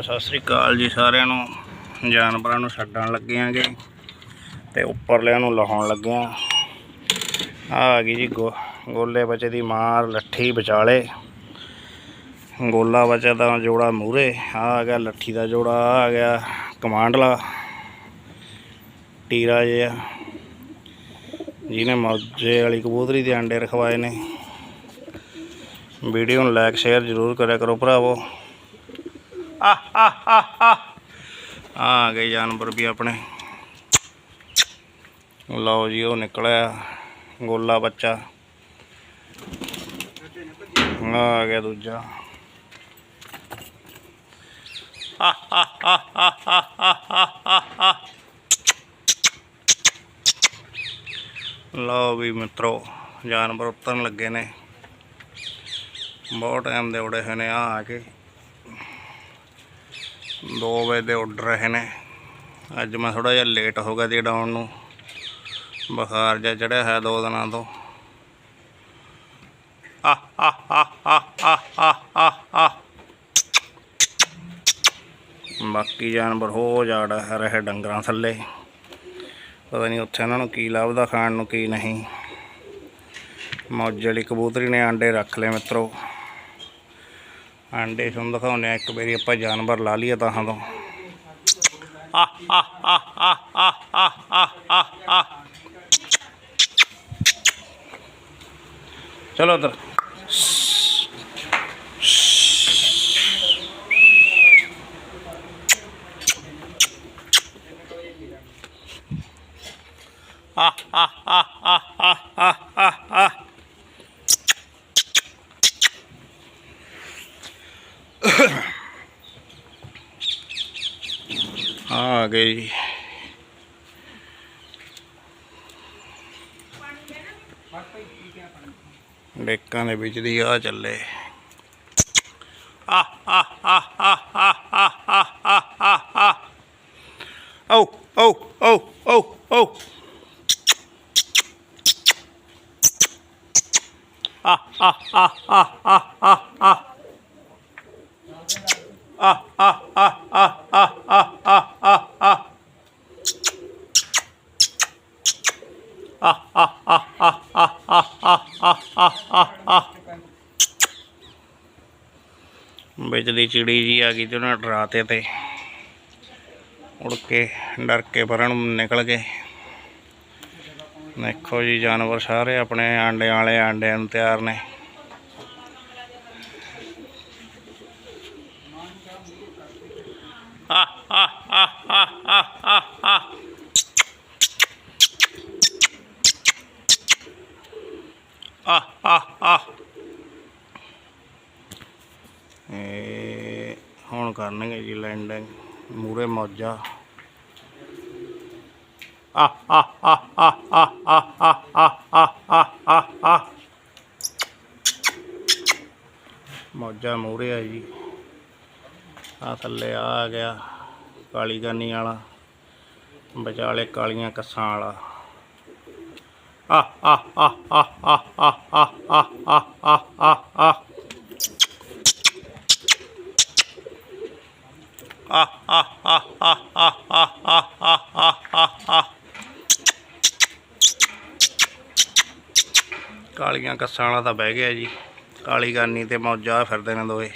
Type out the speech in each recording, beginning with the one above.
ਵੀਰੋ ਸਤਿ ਸ੍ਰੀ ਅਕਾਲ ਜੀ ਸਾਰਿਆਂ ਨੂੰ। ਜਾਨਵਰਾਂ ਨੂੰ ਛੱਡਣ ਲੱਗੇ ਆਂਗੇ ਤੇ ਉੱਪਰਲਿਆਂ ਨੂੰ ਲਾਉਣ ਲੱਗੇ ਆਂ। ਆ ਗਈ ਜੀ ਗੋ- ਗੋਲੇ ਬੱਚੇ ਦੀ ਮਾਰ, ਲੱਠੀ ਵਿਚਾਲੇ। ਗੋਲਾ ਬੱਚਾ ਦਾ ਜੋੜਾ ਮੂਰੇ ਆ ਗਿਆ ਲੱਠੀ ਦਾ ਜੋੜਾ ਆ ਗਿਆ ਕਮਾਂਡਲਾ। ਟੀਰਾ ਜਿਹਾ। ਜਿਹਨੇ ਮੌਜੇ ਵਾਲੀ ਕਬੂਤਰੀ ਦੇ ਅੰਡੇ ਰਖਵਾਏ ਨੇ। ਵੀਡੀਓ ਨੂੰ ਲਾਈਕ ਸ਼ੇਅਰ ਜ਼ਰੂਰ ਕਰਿਆ ਕਰੋ ਭਰਾਵੋ। ਆ ਆ ਆ ਗਏ ਜਾਨਵਰ ਵੀ ਆਪਣੇ। ਲਓ ਜੀ, ਉਹ ਨਿਕਲਿਆ, ਗੋਲਾ ਬੱਚਾ। ਆ ਗਿਆ ਦੂਜਾ। ਆ ਆ ਆ ਆ ਆ ਲਓ ਵੀ ਮਿੱਤਰੋ, ਜਾਨਵਰ ਉਤਰਨ ਲੱਗੇ ਨੇ। ਬਹੁਤ ਟਾਈਮ ਦੇ ਉੜੇ ਹੋਏ ਨੇ, ਆ ਆ ਕੇ। 2 ਵਜੇ ਦੇ ਆਰਡਰ ਰਹੇ ਨੇ। ਅੱਜ ਮੈਂ ਥੋੜਾ ਜਿਹਾ ਲੇਟ ਹੋ ਗਿਆ ਜਿਹੜਾ ਆਉਣ ਨੂੰ। ਬੁਖਾਰ ਜਿਹਾ ਚੜਿਆ ਹੈ ਦੋ ਦਿਨਾਂ ਤੋਂ। ਆ ਆ ਆ ਆ ਆ ਆ ਆ ਬਾਕੀ ਜਾਨਵਰ ਹੋ ਜਾੜਾ ਹੈ ਰਹੇ ਡੰਗਰਾਂ ਥੱਲੇ। ਪਤਾ ਨਹੀਂ ਉੱਥੇ ਉਹਨਾਂ ਨੂੰ ਕੀ ਲੱਭਦਾ, ਖਾਣ ਨੂੰ ਕੀ ਨਹੀਂ। ਮੌਜ ਵਾਲੀ ਕਬੂਤਰੀ ਨੇ ਆਂਡੇ ਰੱਖ ਲਏ ਮਿੱਤਰੋ। ਆਂਡੇ ਤੁਹਾਨੂੰ ਦਿਖਾਉਂਦੇ ਆ ਇੱਕ ਵਾਰੀ ਆਪਾਂ ਜਾਨਵਰ ਲਾ ਲਈਏ ਤਾਂ ਤੋਂ ਆ ਆ ਆ ਆ ਆ ਆ ਆ ਆ ਚਲੋ ਉਧਰ ਆ ਆ ਆ ਆ ਆ ਆ ਗਏ ਜੀ ਡੇਕਾਂ ਦੇ ਵਿੱਚ ਦੀ ਆ ਚੱਲੇ ਆ ਆ ਆ ਆ ਆ ਆ ਆ ਆ ਓ ਓ ਓ ਓ ਓ ਆ ਆ ਆ ਆ ਆ ਆ ਆ ਆ ਆ ਆ ਆ ਆ ਆ ਆ ਵਿੱਚ ਦੀ ਚਿੜੀ ਜੀ ਆ ਗਈ ਤੇ ਉਹਨਾਂ ਡਰਾਤੇ ਤੇ ਉੜ ਕੇ ਡਰ ਕੇ ਪਰਾਂ ਨਿਕਲ ਗਏ। ਦੇਖੋ ਜੀ, ਜਾਨਵਰ ਸਾਰੇ ਆਪਣੇ ਆਂਡਿਆਂ ਵਾਲੇ ਆਂਡਿਆਂ ਨੂੰ ਤਿਆਰ ਨੇ। ਆ ਆ ਆ ਆ ਆ ਆ ਆ ਆ ਆ ਆ ਇਹ ਹੁਣ ਕਰਨਗੇ ਜੀ ਲੈਂਡਿੰਗ ਮੂਰੇ ਮੌਜਾ ਆ ਆ ਆ ਆ ਆ ਆ ਆ ਆ ਆ ਆ ਮੌਜਾ ਮੂਰੇ ਆ ਜੀ ਆ ਥੱਲੇ ਆ ਆ ਗਿਆ ਕਾਲੀ ਗਾਨੀ ਵਾਲਾ ਵਿਚਾਲੇ ਕਾਲੀਆਂ ਕੱਸਾਂ ਵਾਲਾ ਆ ਆ ਆ ਆ ਆ ਆ ਆ ਆ ਆ ਆ ਆ ਕਾਲੀਆਂ ਕੱਸਾਂ ਵਾਲਾ ਤਾਂ ਬਹਿ ਗਿਆ ਜੀ ਕਾਲੀ ਗਾਨੀ ਤੇ ਮੌਜਾ ਫਿਰਦੇ ਨੇ ਦੋਏ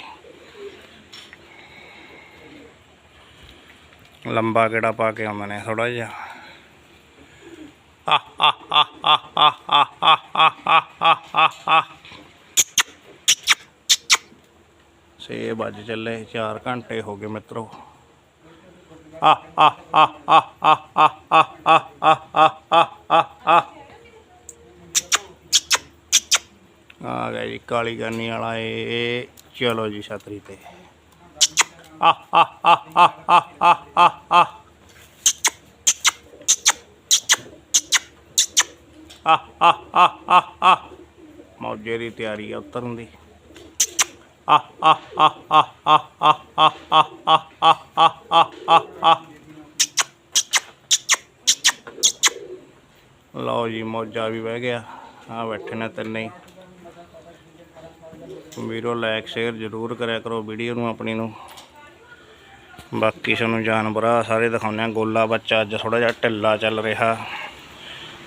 ਲੰਬਾ ਕਿਹੜਾ ਪਾ ਕੇ ਆਉਂਦੇ ਨੇ ਥੋੜਾ ਜਿਹਾ ਆ ਆ ਆ ਆ ਆ ਆ ਆ ਆ ਆ ਆ ਆ ਵੱਜ ਚੱਲੇ 4 ਘੰਟੇ ਹੋ ਗਏ ਮਿੱਤਰੋ ਆ ਆ ਆ ਆ ਆ ਆ ਆ ਆ ਆ ਆ ਆ ਆ ਗਿਆ ਜੀ ਕਾਲੀ ਗਾਨੀ ਵਾਲਾ ਏ ਚਲੋ ਜੀ ਛਤਰੀ ਤੇ ਆ ਆ ਆ ਆ ਆ ਆ ਆ ਆ ਆ ਆ ਆ ਆ ਮੌਜੇ ਦੀ ਤਿਆਰੀ ਆ ਉਤਰਨ ਦੀ ਲਓ ਜੀ, ਮੌਜਾ ਵੀ ਬਹਿ ਗਿਆ। ਆ ਬੈਠੇ ਨੇ ਤਿੰਨੇ ਹੀ। ਵੀਰੋ ਲਾਈਕ ਸ਼ੇਅਰ ਜ਼ਰੂਰ ਕਰਿਆ ਕਰੋ ਵੀਡੀਓ ਨੂੰ, ਆਪਣੀ ਨੂੰ। ਬਾਕੀ ਸਾਨੂੰ ਜਾਨਵਰਾਂ ਸਾਰੇ ਦਿਖਾਉਂਦੇ ਆ ਗੋਲਾ ਬੱਚਾ ਅੱਜ ਥੋੜਾ ਜਿਹਾ ਢਿੱਲਾ ਚੱਲ ਰਿਹਾ।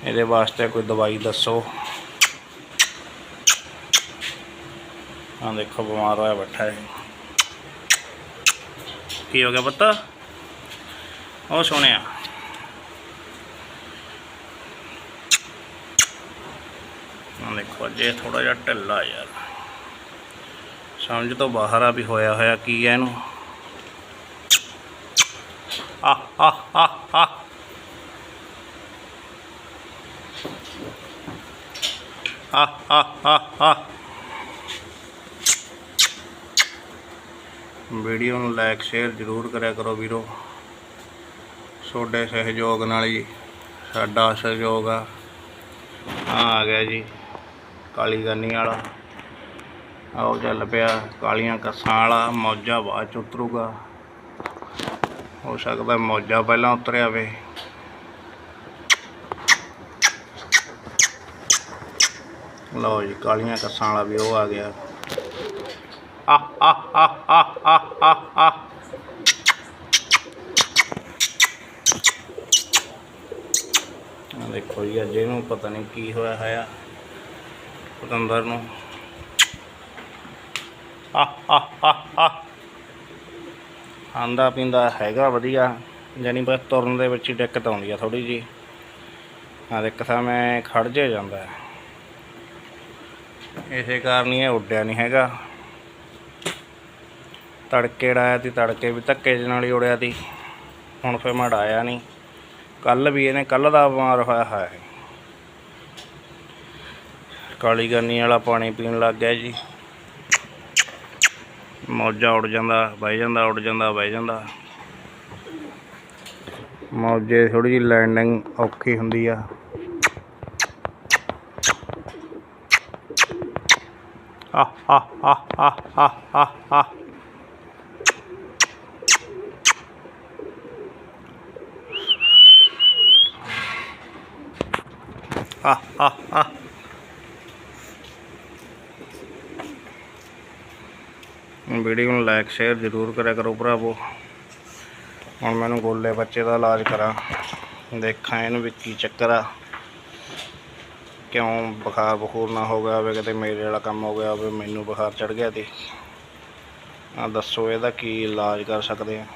ਇਹਦੇ ਵਾਸਤੇ ਕੋਈ ਦਵਾਈ ਦੱਸੋ। ਆ ਦੇਖੋ, ਬਿਮਾਰ ਹੋਇਆ ਬੈਠਾ ਹੈ ਕੀ ਹੋ ਗਿਆ ਪਤਾ? ਉਹ ਸੋਹਣਿਆ। ਆ ਦੇਖੋ ਜੇ ਇਹ ਥੋੜਾ ਜਿਹਾ ਢਿੱਲਾ ਯਾਰ। ਸਮਝ ਤੋਂ ਬਾਹਰ ਆ ਵੀ ਹੋਇਆ ਹੋਇਆ ਕੀ ਹੈ ਇਹਨੂੰ। ਆ ਆ ਆ ਆ। ਆ ਆ ਆ ਆ। ਵੀਡੀਓ ਨੂੰ ਲਾਈਕ ਸ਼ੇਅਰ ਜ਼ਰੂਰ ਕਰਿਆ ਕਰੋ ਵੀਰੋ। ਤੁਹਾਡੇ ਸਹਿਯੋਗ ਨਾਲ ਹੀ ਸਾਡਾ ਸਹਿਯੋਗ ਆ। ਆ ਗਿਆ ਜੀ, ਕਾਲੀ ਗੰਨੀ ਵਾਲਾ। ਆਓ ਚੱਲ ਪਿਆ, ਕਾਲੀਆਂ ਕੱਸਾਂ ਵਾਲਾ, ਮੌਜਾ ਬਾਅਦ ਚ ਉਤਰੂਗਾ। ਹੋ ਸਕਦਾ ਮੌਜਾ ਪਹਿਲਾਂ ਉਤਰਿਆ ਵੇ ਲਓ ਜੀ, ਕਾਲੀਆਂ ਕੱਸਾਂ ਵਾਲਾ ਵੀ ਉਹ ਆ ਗਿਆ। ਆ ਆ ਆ ਆ ਆ। ਦੇਖੋ ਜੀ, ਅੱਜ ਇਹਨੂੰ ਪਤਾ ਨਹੀਂ ਕੀ ਹੋਇਆ ਹੈ ਪਤੰਦਰ ਨੂੰ। ਆ ਆ ਆ ਆ। ਆਂਦਾ ਪੀਂਦਾ ਹੈਗਾ ਵਧੀਆ ਜਾਨੀ ਬਸ ਤੁਰਨ ਦੇ ਵਿੱਚ ਹੀ ਦਿੱਕਤ ਆਉਂਦੀ ਆ ਥੋੜੀ ਜੀ ਆ ਇੱਕ ਤਾਂ ਮੈਂ ਖੜ ਜੇ ਜਾਂਦਾ। ਇਸੇ ਕਾਰਨ ਹੀ ਇਹ ਉੱਡਿਆ ਨਹੀਂ ਹੈਗਾ। ਤੜਕੇ ਡਾਇਆ ਤੀ, ਤੜਕੇ ਵੀ ਧੱਕੇ ਜਿਹੇ ਨਾਲ ਹੀ ਉੜਿਆ ਤੀ। ਹੁਣ ਫਿਰ ਮੈਂ ਡਾਇਆ ਨਹੀਂ ਕੱਲ ਵੀ ਇਹਨੇ, ਕੱਲ ਦਾ ਬਿਮਾਰ ਹੋਇਆ ਹੈ ਕਾਲੀ ਗੰਨੀ ਵਾਲਾ ਪਾਣੀ ਪੀਣ ਲੱਗ ਗਿਆ ਜੀ। ਮੌਜਾ ਉੱਡ ਜਾਂਦਾ ਬਹਿ ਜਾਂਦਾ, ਉੱਡ ਜਾਂਦਾ ਬਹਿ ਜਾਂਦਾ। ਮੌਜੇ ਥੋੜੀ ਜਿਹੀ ਲੈਂਡਿੰਗ ਔਖੀ ਹੁੰਦੀ ਆ। ਆ ਆ ਆ ਆ ਆ ਆ ਆ ਆ ਆ ਵੀਡੀਓ ਨੂੰ ਲਾਈਕ ਸ਼ੇਅਰ ਜ਼ਰੂਰ ਕਰਿਆ ਕਰੋ ਭਰਾਵੋ। ਹੁਣ ਮੈਨੂੰ ਗੋਲੇ ਬੱਚੇ ਦਾ ਇਲਾਜ ਕਰਾਂ। ਦੇਖਾਂ ਇਹਨੂੰ ਵੀ ਕੀ ਚੱਕਰ ਆ। ਕਿਉਂ ਬੁਖਾਰ ਬਖੂਰ ਨਾ ਹੋ ਗਿਆ ਹੋਵੇ, ਕਿਤੇ ਮੇਰੇ ਵਾਲਾ ਕੰਮ ਹੋ ਗਿਆ ਹੋਵੇ, ਮੈਨੂੰ ਬੁਖਾਰ ਚੜ ਗਿਆ ਤੇ। ਆ ਦੱਸੋ ਇਹਦਾ ਕੀ ਇਲਾਜ ਕਰ ਸਕਦੇ ਆ।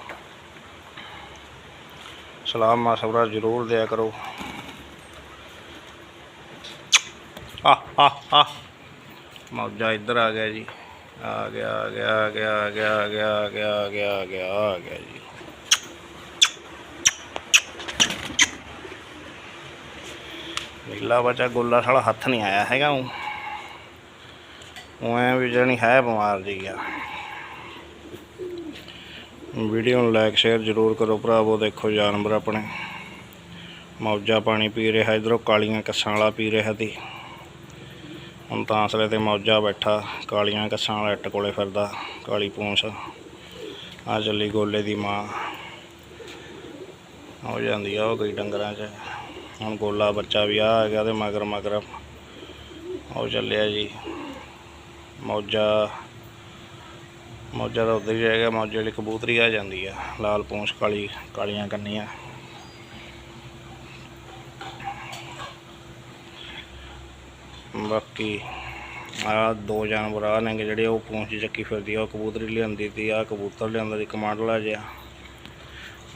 ਸਲਾਹ ਮਾਸਵਰਾ ਜ਼ਰੂਰ ਦਿਆ ਕਰੋ। ਆ ਆ ਆ ਮੌਜਾ ਇੱਧਰ ਆ ਗਿਆ ਜੀ। ਆ ਗਿਆ ਆ ਗਿਆ ਆ ਗਿਆ ਆ ਗਿਆ ਆ ਗਿਆ ਆ ਗਿਆ ਆ ਗਿਆ ਆ ਗਿਆ ਆ ਗਿਆ ਜੀ। ਨੀਲਾ ਬੱਚਾ ਗੋਲਾ ਸਾਲਾ ਹੱਥ ਨਹੀਂ ਆਇਆ ਹੈਗਾ ਉਹ। ਉਹ ਐਂ ਵੀ ਜਾਣੀ ਹੈ ਬਿਮਾਰ ਜੀ ਆ। ਵੀਡੀਓ ਨੂੰ ਲਾਈਕ ਸ਼ੇਅਰ ਜ਼ਰੂਰ ਕਰੋ ਭਰਾਵੋ, ਦੇਖੋ ਜਾਨਵਰ ਆਪਣੇ। ਮੌਜਾ ਪਾਣੀ ਪੀ ਰਿਹਾ, ਇਧਰੋਂ ਕਾਲੀਆਂ ਕੱਸਾਂ ਵਾਲਾ ਪੀ ਰਿਹਾ ਤੀ ਹੁਣ ਤਾਂ ਅਸਲੇ ਤੇ ਮੌਜਾ ਬੈਠਾ, ਕਾਲੀਆਂ ਕੱਸਾਂ ਵਾਲਾ ਇੱਟ ਕੋਲੇ ਫਿਰਦਾ, ਕਾਲੀ ਪੂੰਛ। ਆ ਚੱਲੀ ਗੋਲੇ ਦੀ ਮਾਂ। ਹੋ ਜਾਂਦੀ ਆ ਉਹ ਗਈ ਡੰਗਰਾਂ 'ਚ। ਹੁਣ ਗੋਲਾ ਬੱਚਾ ਵੀ ਆ ਆ ਗਿਆ ਤੇ ਮਗਰ ਮਗਰ। ਉਹ ਚੱਲਿਆ ਜੀ। ਮੌਜਾ। ਮੌਜਾ ਦਾ ਉੱਧਰ ਹੀ ਰਹਿ ਗਿਆ, ਮੌਜੇ ਵਾਲੀ ਕਬੂਤਰੀ ਆ ਜਾਂਦੀ ਆ। ਲਾਲ ਪੂੰਛ ਕਾਲੀ, ਕਾਲੀਆਂ ਕੰਨੀਆਂ। ਬਾਕੀ ਆ ਦੋ ਜਾਨਵਰ ਆ ਨੇ ਜਿਹੜੇ ਉਹ ਪੂੰਛ ਚੱਕੀ ਫਿਰਦੀ ਆ, ਉਹ ਕਬੂਤਰੀ ਲਿਆਂਦੀ ਤੀ ਆ ਕਬੂਤਰ ਲਿਆਂਦਾ ਸੀ ਕਮਾਂਡਲਾ ਜਿਹਾ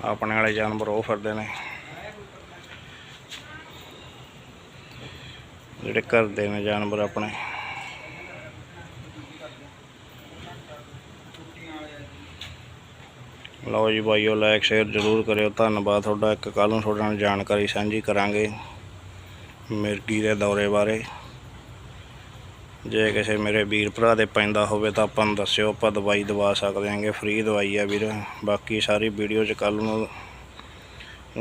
ਆਪਣੇ ਵਾਲੇ ਜਾਨਵਰ ਉਹ ਫਿਰਦੇ ਨੇ। ਜਿਹੜੇ ਘਰ ਦੇ ਨੇ ਜਾਨਵਰ ਆਪਣੇ। ਲਓ ਜੀ ਭਾਈਓ ਲਾਈਕ ਸ਼ੇਅਰ ਜ਼ਰੂਰ ਕਰਿਓ। ਧੰਨਵਾਦ ਤੁਹਾਡਾ। ਇੱਕ ਕੱਲ੍ਹ ਨੂੰ ਤੁਹਾਡੇ ਨਾਲ ਜਾਣਕਾਰੀ ਸਾਂਝੀ ਕਰਾਂਗੇ। ਮਿਰਗੀ ਦੇ ਦੌਰੇ ਬਾਰੇ। ਜੇ ਕਿਸੇ ਮੇਰੇ ਵੀਰ ਭਰਾ ਦੇ ਪੈਂਦਾ ਹੋਵੇ ਤਾਂ ਆਪਾਂ ਨੂੰ ਦੱਸਿਓ, ਆਪਾਂ ਦਵਾਈ ਦਵਾ ਸਕਦੇ ਹਾਂਗੇ ਫ੍ਰੀ ਦਵਾਈ ਆ ਵੀਰ। ਬਾਕੀ ਸਾਰੀ ਵੀਡੀਓ 'ਚ ਕੱਲ੍ਹ ਨੂੰ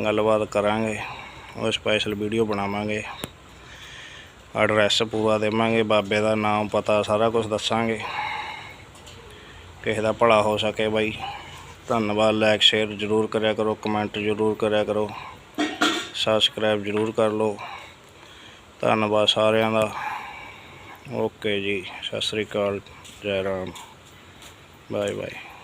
ਗੱਲਬਾਤ ਕਰਾਂਗੇ, ਉਹ ਸਪੈਸ਼ਲ ਵੀਡੀਓ ਬਣਾਵਾਂਗੇ। ਐਡਰੈਸ ਪੂਰਾ ਦੇਵਾਂਗੇ, ਬਾਬੇ ਦਾ ਨਾਮ ਪਤਾ ਸਾਰਾ ਕੁਝ ਦੱਸਾਂਗੇ। ਕਿਸੇ ਦਾ ਭਲਾ ਹੋ ਸਕੇ ਬਾਈ। ਧੰਨਵਾਦ ਲਾਈਕ ਸ਼ੇਅਰ ਜ਼ਰੂਰ ਕਰਿਆ ਕਰੋ ਕਮੈਂਟ ਜ਼ਰੂਰ ਕਰਿਆ ਕਰੋ। ਸਬਸਕ੍ਰਾਈਬ ਜ਼ਰੂਰ ਕਰ ਲਓ। ਧੰਨਵਾਦ ਸਾਰਿਆਂ ਦਾ। ਓਕੇ ਜੀ ਸਤਿ ਸ੍ਰੀ ਅਕਾਲ ਜੈ ਰਾਮ ਬਾਏ ਬਾਏ।